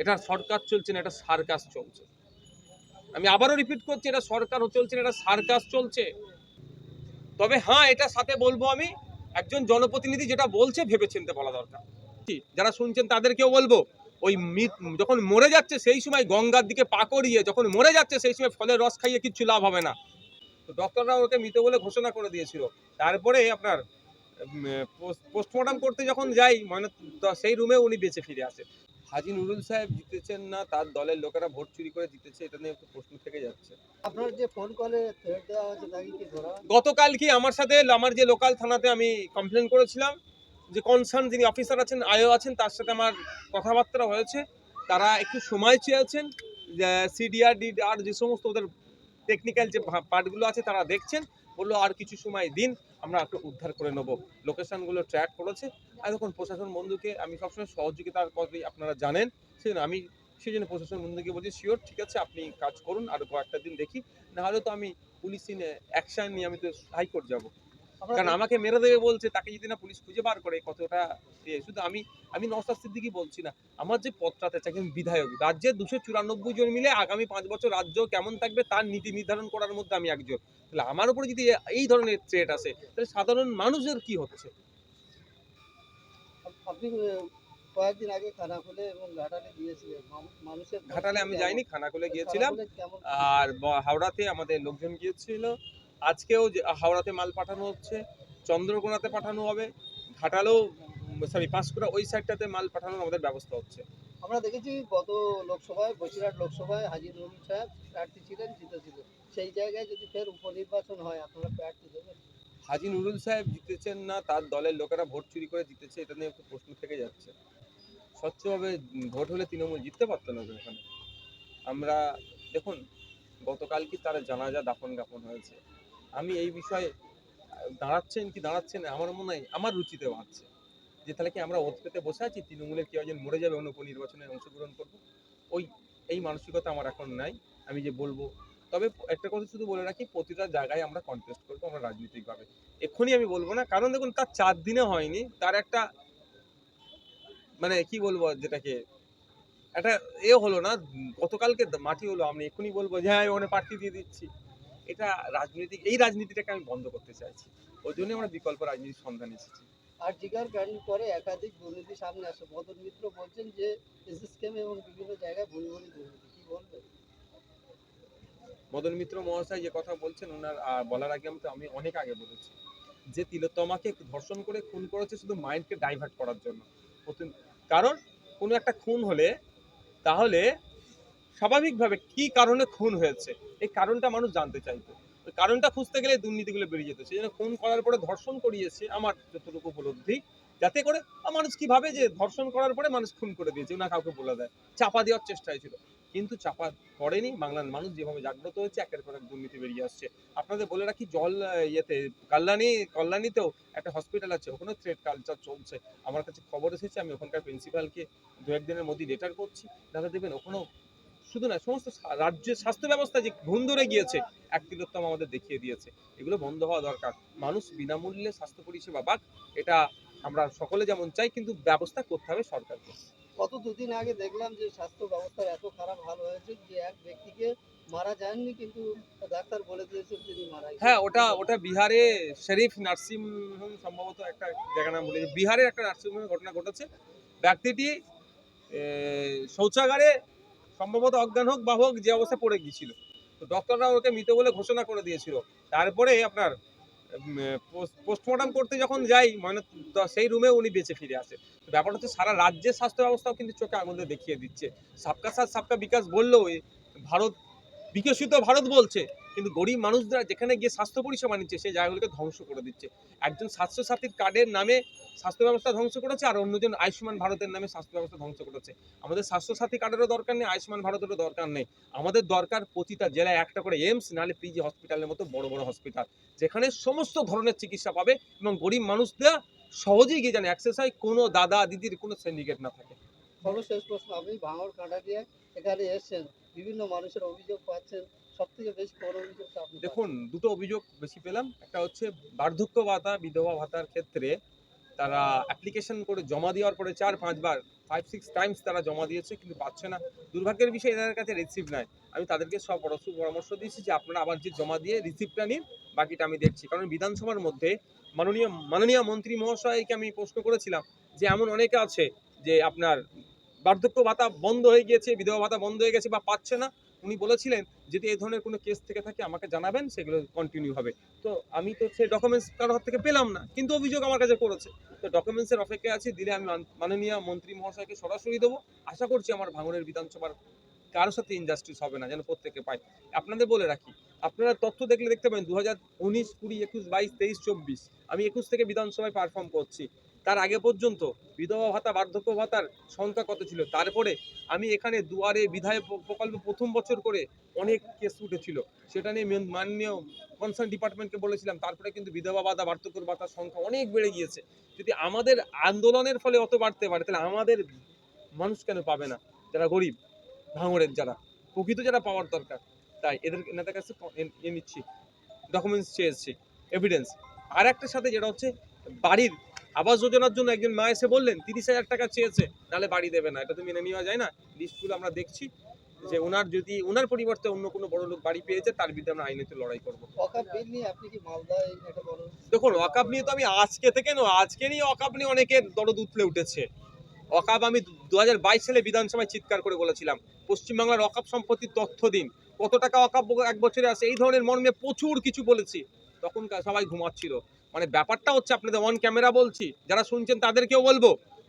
এটা সরকার চলছে না, এটা সার্কাস চলছে। আমি আবারও রিপিট করছি, এটা সরকার চলছে না, এটা সার্কাস চলছে। তবে হ্যাঁ এটা সাথে বলব আমি, একজন জনপ্রতিনিধি যেটা বলছে ভেবে চিনতে বলা দরকার। যারা শুনছেন তাদেরকেও বলব, ওই যখন মরে যাচ্ছে সেই সময় গঙ্গার দিকে পা করিয়ে, যখন মরে যাচ্ছে সেই সময় ফলের রস খাইয়ে কিচ্ছু লাভ হবে না। তো ডক্টররা ওকে মৃত বলে ঘোষণা করে দিয়েছিল। তারপরে আপনার পোস্টমর্টম করতে যখন যাই মানে সেই রুমে উনি বেঁচে ফিরে আসে। হাজি নুরুল সাহেব জিতেছেন না তার দলের লোকেরা ভোট চুরি করে জিতেছে এটা নিয়ে একটু প্রশ্ন থেকে যাচ্ছে। আপনার যে ফোন কলে থ্রেড দেওয়া হয়েছে তাকে কি ধরা গতকাল কি আমার সাথে আমার যে লোকাল থানাতে আমি কমপ্লেন করেছিলাম যে কনসার্ন যিনি অফিসার আছেন আয়ো আছেন তার সাথে আমার কথাবার্তা হয়েছে। তারা একটু সময় চেয়েছেন সিডিআর ডিআর যে সমস্ত ওদের টেকনিক্যাল যে পার্টগুলো আছে তারা দেখছেন। বলল আর কিছু সময় দিন। আমরা একটু উদ্ধার করে নেব। লোকেশনগুলো ট্র্যাক করেছে। আর এখন প্রশাসন বন্ধুকে আমি সবসময় সহযোগিতার কথাই আপনারা জানেন। সেই আমি সেই জন্য প্রশাসন বন্ধুকে বলছি শিওর ঠিক আছে, আপনি কাজ করুন, আর কয়েকটা দিন দেখি। না হলে তো আমি পুলিশ অ্যাকশন নিয়ে আমি তো হাইকোর্ট যাব। কারণ আমাকে মেরে দেবে বলছে তাকে যদি না পুলিশ খুঁজে বার করে কতটা শুধু আমি আমি নসাদ সিদ্দিকি বলছি না আমার যে পদটাতে চাই কিন্তু বিধায়ক রাজ্যের দুশো চুরানব্বই জন মিলে আগামী পাঁচ বছর রাজ্য কেমন থাকবে তার নীতি নির্ধারণ করার মধ্যে আমি একজন। তাহলে আমার উপরে যদি এই ধরনের থ্রেট আসে তাহলে সাধারণ মানুষের কি হচ্ছে? আপনি কয়েকদিন আগে খানাকুলে এবং ঘাটালে গিয়েছিলেন। মানুষের ঘাটালে আমি যাইনি খানাকুলে গিয়েছিলাম। আর হাওড়াতে আমাদের লোকজন গিয়েছিল। আজকেও হাওড়াতে মাল পাঠানো হচ্ছে চন্দ্রকোনাতে পাঠানো হবে ঘাটালেও সরি পাঁশকুড়া ওই সাইডটাতে মাল পাঠানোর আমাদের ব্যবস্থা হচ্ছে। আমরা দেখেছি গত লোকসভায় বসিরহাট লোকসভায় হাজির নুরুল সাহেব প্রার্থী ছিলেন জিতেছিলেন সেই জায়গায় যদি ফের উপনির্বাচন হয় আপনারা প্রার্থী দেবেন? হাজি নুরুল সাহেব জিতেছেন না তার দলের লোকেরা ভোট চুরি করে জিতেছে এটা নিয়ে একটু প্রশ্ন থেকে যাচ্ছে। স্বচ্ছভাবে ভোট হলে তৃণমূল জিততে পারতো না তো এখানে। আমরা দেখুন গতকাল কি তারা জানাজা দাফন কাফন হয়েছে? আমি এই বিষয়ে দাঁড়াচ্ছেন কি দাঁড়াচ্ছেন আমার মনে হয়, আমার রুচিতে বাড়ছে যে তাহলে কি আমরা ওত পেতে বসে আছি? তৃণমূলের কেউ একজন মরে যাবে অন্য নির্বাচনে অংশগ্রহণ করব? ওই, এই মানসিকতা আমার এখন নাই, আমি যে বলব। তবে একটা কথা শুধু বলে রাখি, প্রতিটা জায়গায় আমরা কন্টেস্ট করব, আমরা রাজনৈতিকভাবে। এক্ষুনি আমি বলব না, কারণ দেখুন, তার চার দিনে হয়নি, তার একটা মানে কি বলব যেটাকে, একটা এ হলো না, গতকালকে মাটি হলো, আমি এক্ষুনি বলব যে হ্যাঁ ওখানে প্রার্থী দিয়ে দিচ্ছি। এটা রাজনীতিক এই রাজনীতিটাকে আমি বন্ধ করতে চাইছি। ওই জন্য আমরা বিকল্প রাজনীতির সন্ধান এসেছি। আর জিগার কাণ্ড পরে একাধিক দুর্নীতি সামনে আসে। মদন মিত্র বলছেন যে এসএসকেম এবং বিভিন্ন জায়গায় ভুল ভুল দুর্নীতি। কি বলবেন? মদন মিত্র মহাশয় যে কথা বলছেন ওনার বলার আগে আমি তো আমি অনেক আগে বলেছি যে তিলোত্তমাকে ধর্ষণ করে খুন করেছে শুধু মাইন্ডকে ডাইভার্ট করার জন্য। কারণ কোনো একটা খুন হলে তাহলে স্বাভাবিকভাবে কি কারণে খুন হয়েছে, এই কারণটা মানুষ জানতে চাইতো। কারণটা খুঁজতে গেলে দুর্নীতিগুলো বেরিয়ে যেত। সেই জন্য খুন করার পরে ধর্ষণ করিয়েছে আমার যতটুকু উপলব্ধি। যাতে করে মানুষ কি ভাবে যে ধর্ষণ করার পরে মানুষ খুন করে দিয়েছে না কাউকে বলে দেয়। চাপা দেওয়ার চেষ্টা হয়েছিল কিন্তু চাপা পড়েনি, বাংলার মানুষ যেভাবে জাগ্রত হয়েছে, একের পর এক দুর্নীতি বেরিয়ে আসছে। আপনাদের বলে রাখি, জল ইয়েতে, কল্যাণী, কল্যাণীতেও একটা হসপিটাল আছে ওখানে থ্রেড কালচার চলছে। আমার কাছে খবর এসেছে, আমি ওখানকার প্রিন্সিপালকে দু একদিনের মধ্যে লেটার করছি। দাদা দেবেন ওখানেও শুধু না সমস্ত রাজ্যের স্বাস্থ্য ব্যবস্থা যে ঘুম ধরে গিয়েছে এক তিলোত্তম আমাদের দেখিয়ে দিয়েছে। এগুলো বন্ধ হওয়া দরকার। মানুষ বিনামূল্যে স্বাস্থ্য পরিষেবা পাক এটা আমরা সকলে যেমন চাই কিন্তু ব্যবস্থা করতে হবে সরকারকে। গত দুদিন আগে দেখলাম যে স্বাস্থ্য ব্যবস্থা এত খারাপ ভালো হয়েছে যে এক ব্যক্তিকে মারা যাননি কিন্তু ডাক্তার বলে দিয়েছেন তিনি মারা। হ্যাঁ ওটা ওটা বিহারে শরীফ নার্সিং হোম সম্ভবত একটা জায়গা নাম বলেছে বিহারের একটা নার্সিং হোমে ঘটনা ঘটেছে। ব্যক্তিটি শৌচাগারে সম্ভবত অজ্ঞান হোক বা হোক, যে অবস্থায় পড়ে গিয়েছিল। তো ডক্টররা ওকে মৃত বলে ঘোষণা করে দিয়েছিল। তারপরে আপনার পোস্টমর্টম করতে যখন যাই মানে সেই রুমে উনি বেঁচে ফিরে আসে। ব্যাপারটা হচ্ছে সারা রাজ্যের স্বাস্থ্য ব্যবস্থাও কিন্তু চোখে আগুন দেখিয়ে দিচ্ছে। সাবকা সাথ সাবকা বিকাশ বললেও ভারত, বিকশিত ভারত বলছে। কিন্তু গরিব মানুষরা যেখানে গিয়ে স্বাস্থ্য পরিষেবা নিচ্ছে, সেই জায়গাগুলোকে ধ্বংস করে দিচ্ছে। একজন স্বাস্থ্য সাথীর কার্ডের নামে স্বাস্থ্য ব্যবস্থা ধ্বংস করেছে, আর অন্যজন আয়ুষ্মান ভারতের নামে স্বাস্থ্য ব্যবস্থা ধ্বংস করেছে। আমাদের স্বাস্থ্য সাথী কার্ডেরও দরকার নেই, আয়ুষ্মান ভারতেরও দরকার নেই। আমাদের দরকার প্রতিটা জেলায় একটা করে এমস নাহলে পিজি হসপিটালের মতো বড় বড় হসপিটাল। যেখানে সমস্ত ধরনের চিকিৎসা পাবে এবং গরিব মানুষরা সহজেই গিয়ে জানে অ্যাক্সেস হয় কোনো দাদা দিদির কোনো সিন্ডিকেট না থাকে। সর্বশেষ প্রশ্ন, আপনি ভাঙড় কাঁটা দিয়ে এখানে এসেছেন। বিভিন্ন মানুষের অভিযোগ পাচ্ছেন। দেখুন, দুটো অভিযোগ বেশি পেলাম। একটা হচ্ছে বার্ধক্য ভাতা, বিধবা ভাতার ক্ষেত্রে তারা অ্যাপ্লিকেশন করে জমা দেওয়ার পরে চার পাঁচবার ফাইভ সিক্স টাইমস তারা জমা দিয়েছে, কিন্তু পাচ্ছে না। দুর্ভাগ্যের বিষয়, এদের কাছে রিসিভ নাই। আমি তাদেরকে সব পরামর্শ দিয়েছি যে আপনারা আবার যে জমা দিয়ে রিসিপ্টটা নিন, বাকিটা আমি দেখছি। কারণ বিধানসভার মধ্যে মাননীয় মাননীয় মন্ত্রী মহাশয়কে আমি প্রশ্ন করেছিলাম যে এমন অনেকে আছে যে আপনার বার্ধক্য ভাতা বন্ধ হয়ে গিয়েছে, বিধবা ভাতা বন্ধ হয়ে গেছে বা পাচ্ছে না। উনি বলেছিলেন যদি এই ধরনের কোনো কেস থেকে থাকে আমাকে জানাবেন, সেগুলো কন্টিনিউ হবে। তো আমি তো সেই ডকুমেন্টস কারোর হাত থেকে পেলাম না, কিন্তু অভিযোগ আমার কাছে করেছে তো ডকুমেন্টসের অপেক্ষায় আছি, দিলে আমি মান- মাননীয় মন্ত্রী মহাশয়কে সরাসরি দেবো। আশা করছি আমার ভাঙনের বিধানসভার কারোর সাথে ইনজাস্টিস হবে না, যেন প্রত্যেকে পায়। আপনাদের বলে রাখি, আপনারা তথ্য দেখলে দেখতে পাবেন দু হাজার উনিশ, কুড়ি, একুশ, বাইশ, তেইশ, চব্বিশ। আমি একুশ থেকে বিধানসভায় পারফর্ম করছি। তার আগে পর্যন্ত বিধবা ভাতা, বার্ধক্য ভাতার সংখ্যা কত ছিল? তারপরে আমি এখানে দুয়ারে বিধায়ক প্র- প্রকল্প প্রথম বছর করে অনেক কেস উঠেছিল। সেটা নিয়ে মেন- মাননীয় কনসার্ন ডিপার্টমেন্টকে বলেছিলাম, তারপরে কিন্তু বিধবা ভাতা, বার্ধক্য ভাতার সংখ্যা অনেক বেড়ে গিয়েছে। যদি আমাদের আন্দোলনের ফলে অত বাড়তে পারে, তাহলে আমাদের মানুষ কেন পাবে না? যারা গরিব, ভাঙড়ের যারা, প্রকৃত যারা পাওয়ার দরকার। তাই এদের, এনাদের কাছে এ- নিচ্ছি। ডকুমেন্টস চেয়েছি এভিডেন্স আর একটার সাথে যেটা হচ্ছে, বাড়ির আবাস যোজনার জন্য একজন মা এসে বললেন তিরিশ হাজার টাকা চেয়েছে নাহলে বাড়ি দেবে না। এটা তো মেনে নেওয়া যায় না। লিস্টগুলো আমরা দেখছি যে ওনার যদি ওনার পরিবর্তে অন্য কোনো বড় লোক বাড়ি পেয়েছে তার বিরুদ্ধে আমরা আইনেতে লড়াই করব। দেখুন অকাপ নিয়ে তো আমি আজকে থেকে নয় আজকে নিয়ে অকাপ নিয়ে অনেকের দরদ উতলে উঠেছে। অকাপ আমি দু হাজার বাইশ সালে বিধানসভায় চিৎকার করে বলেছিলাম পশ্চিমবাংলার অকাপ সম্পত্তির তথ্য দিন। কত টাকা অকাপ এক বছরে আসে? এই ধরনের মর্মে প্রচুর কিছু বলেছি। তখন সবাই ঘুমাচ্ছিল। মানে ব্যাপারটা হচ্ছে আপনাদের অন ক্যামেরা বলছি, যারা শুনছেন তাদেরকেও বলব,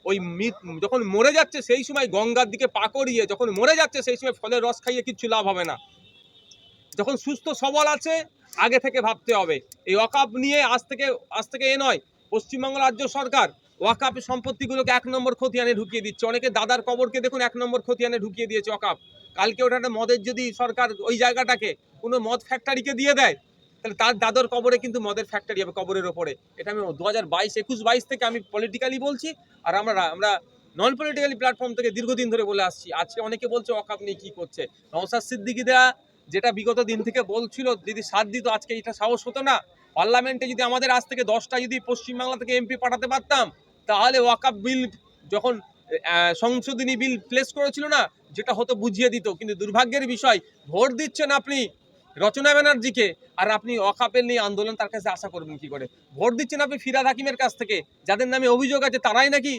ওই যখন মরে যাচ্ছে সেই সময় গঙ্গার দিকে পা করিয়ে, যখন মরে যাচ্ছে সেই সময় ফলের রস খাইয়ে কিচ্ছু লাভ হবে না। যখন সুস্থ সবল আছে, আগে থেকে ভাবতে হবে। এই অকাপ নিয়ে আজ থেকে আজ থেকে এ নয়, পশ্চিমবঙ্গ রাজ্য সরকার ওয়াকাপ সম্পত্তিগুলোকে এক নম্বর খতিয়ানে ঢুকিয়ে দিচ্ছে। অনেকে দাদার কবরকে দেখুন, এক নম্বর খতিয়ানে ঢুকিয়ে দিয়েছে ওয়াকাপ। কালকে ওটা একটা মদের যদি সরকার ওই জায়গাটাকে কোনো মদ ফ্যাক্টরিকে দিয়ে দেয় তাহলে তার দাদর কবরে কিন্তু মদের ফ্যাক্টরি হবে কবরের ওপরে। এটা আমি দু হাজার বাইশ, একুশ বাইশ থেকে আমি পলিটিক্যালি বলছি, আর আমরা আমরা নন পলিটিক্যালি প্ল্যাটফর্ম থেকে দীর্ঘদিন ধরে বলে আসছি। আজকে অনেকে বলছে ওয়াকাপ নিয়ে কী করছে? নওসাদ সিদ্দিকিরা যেটা বিগত দিন থেকে বলছিল যদি সাথ দিত, আজকে এটা সাহস হতো না। পার্লামেন্টে যদি আমাদের আজ থেকে দশটা যদি পশ্চিমবাংলা থেকে এমপি পাঠাতে পারতাম, তাহলে ওয়াকাপ বিল যখন সংশোধনী বিল প্লেস করেছিল না, যেটা হতো বুঝিয়ে দিত। কিন্তু দুর্ভাগ্যের বিষয়, ভোট দিচ্ছেন আপনি রচনা ব্যানার্জিকে আর আপনি অকাপের নিয়ে আন্দোলন তার কাছে আশা করবেন কি করে? ভোট দিচ্ছেন আপনি ফিরাদ হাকিমের কাছ থেকে। যাদের নামে অভিযোগ আছে তারাই নাকি?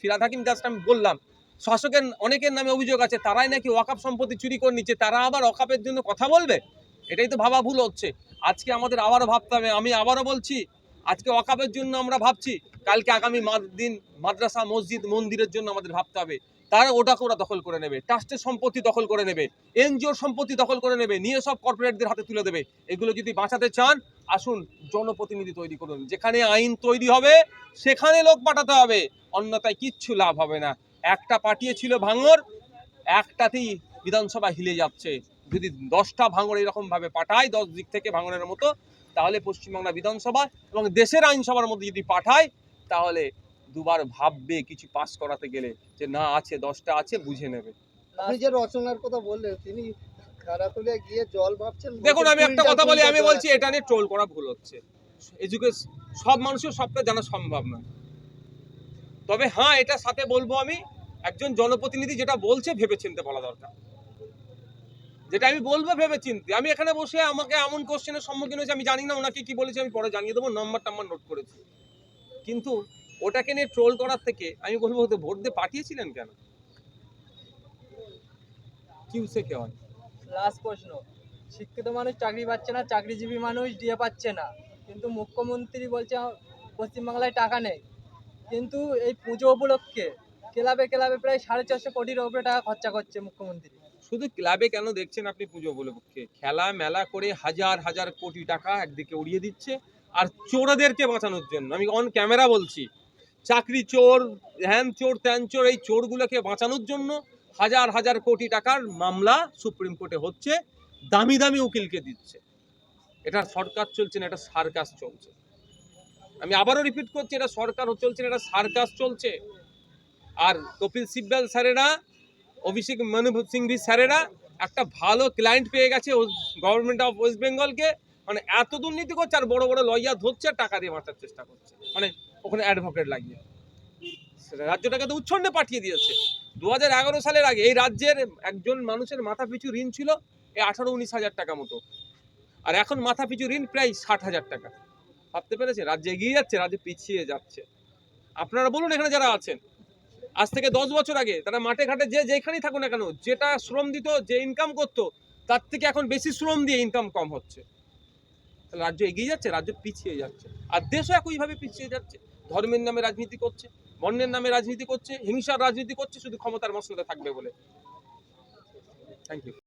ফিরাদ হাকিম জাস্ট আমি বললাম, শাসকের অনেকের নামে অভিযোগ আছে, তারাই নাকি ওয়াকাপ সম্পত্তি চুরি করে নিচ্ছে, তারা আবার অকাপের জন্য কথা বলবে? এটাই তো ভাবা ভুল হচ্ছে। আজকে আমাদের আবারও ভাবতে হবে, আমি আবারও বলছি, আজকে ওয়াকাপের জন্য আমরা ভাবছি, কালকে আগামী দিন মাদ্রাসা, মসজিদ, মন্দিরের জন্য আমাদের ভাবতে হবে। তারা ওটাকে ওরা দখল করে নেবে ট্রাস্টের সম্পত্তি দখল করে নেবে এনজিওর সম্পত্তি দখল করে নেবে, নিয়ে সব কর্পোরেটদের হাতে তুলে দেবে। এগুলো যদি বাঁচাতে চান, আসুন জনপ্রতিনিধি তৈরি করুন। যেখানে আইন তৈরি হবে, সেখানে লোক পাঠাতে হবে। অন্যথায় কিচ্ছু লাভ হবে না। একটা পাঠিয়েছিল ভাঙর, একটাতেই বিধানসভা হিলে যাচ্ছে। যদি দশটা ভাঙর এরকম ভাবে পাঠায়, দশ দিক থেকে ভাঙরের মতো, তাহলে পশ্চিমবাংলা বিধানসভা এবং দেশের আইনসভার মধ্যে যদি পাঠায়, তাহলে দুবার ভাববে কিছু পাস করাতে গেলে যে না আছে দশটা আছে বুঝে নেবে। আপনি যে রচনার কথা বললেন তিনি খারাতুলে গিয়ে জল ভাবছেন দেখুন আমি একটা কথা বলি আমি বলছি এটা নিয়ে ট্রোল করা ভুল হচ্ছে। এডুকেশন সব মানুষের সবটা জানা সম্ভব নয়। তবে হ্যাঁ এটা সাথে বলব আমি একজন জনপ্রতিনিধি যেটা বলছে ভেবে চিনতে বলা দরকার। যেটা আমি বলব ভেবে চিনতে আমি এখানে বসে আমাকে এমন কোশ্চেনের সম্মুখীন হয়েছে আমি জানি না ওনাকে কি বলেছে আমি পরে জানিয়ে দেবো নাম্বার টাম্বার নোট করেছি। কিন্তু ওটাকে নিয়ে ট্রোল করার থেকে আমি বলব তো ভোট দিয়ে পাঠিয়েছিলেন কেন? কিউসে কে হয়? লাস্ট প্রশ্ন। শিক্ষিত মানুষ চাকরি পাচ্ছে না চাকরিজীবী মানুষ দিয়ে পাচ্ছে না। কিন্তু মুখ্যমন্ত্রী বলছে পশ্চিমবাংলায় টাকা নেই। কিন্তু এই পুজো উপলক্ষে ক্লাবে ক্লাবে প্রায় সাড়ে চারশো কোটির উপরে টাকা খরচা করছে মুখ্যমন্ত্রী। শুধু ক্লাবে কেন দেখছেন আপনি পুজো উপলক্ষে? খেলা মেলা করে হাজার হাজার কোটি টাকা একদিকে উড়িয়ে দিচ্ছে আর চোরদেরকে বাঁচানোর জন্য। আমি অন ক্যামেরা বলছি। চাকরি চোর হ্যান চোর, ত্যান চোর, এই চোরগুলোকে বাঁচানোর জন্য হাজার হাজার কোটি টাকার মামলা সুপ্রিম কোর্টে হচ্ছে, দামি দামি উকিলকে দিচ্ছে। এটা সরকার চলছে না, এটা সার্কাস চলছে। আমি আবারও রিপিট করছি, এটা সরকার চলছে না, এটা সার্কাস চলছে। আর কপিল সিব্বাল স্যারেরা, অভিষেক মনু সিংভি স্যারেরা একটা ভালো ক্লায়েন্ট পেয়ে গেছে গভর্নমেন্ট অফ ওয়েস্ট বেঙ্গলকে মানে এত দুর্নীতি করছে আর বড় বড় লয়ার ধরছে টাকা দিয়ে বাঁচার চেষ্টা করছে। মানে ওখানে অ্যাডভোকেট লাগিয়ে। রাজ্যটাকে তো উচ্ছন্নে পাঠিয়ে দিয়েছে। দু হাজার এগারো সালের আগে এই রাজ্যের একজন মানুষের মাথা পিছু ঋণ ছিল এই আঠারো উনিশ হাজার টাকা মতো। আর এখন মাথা পিছু ঋণ প্রায় ষাট হাজার টাকা। ভাবতে পেরেছে রাজ্য এগিয়ে যাচ্ছে, রাজ্যে পিছিয়ে যাচ্ছে। আপনারা বলুন এখানে যারা আছেন, আজ থেকে দশ বছর আগে তারা মাঠে ঘাটে যে যেখানেই থাকুক না কেন, যেটা শ্রম দিত, যে ইনকাম করতো, তার থেকে এখন বেশি শ্রম দিয়ে ইনকাম কম হচ্ছে। রাজ্য এগিয়ে যাচ্ছে, রাজ্য পিছিয়ে যাচ্ছে। আর দেশও একইভাবে পিছিয়ে যাচ্ছে। ধর্মের নামে রাজনীতি করছে বর্ণের নামে রাজনীতি করছে, হিংসার রাজনীতি করছে, শুধু ক্ষমতার মশলাতে থাকবে বলে। Thank you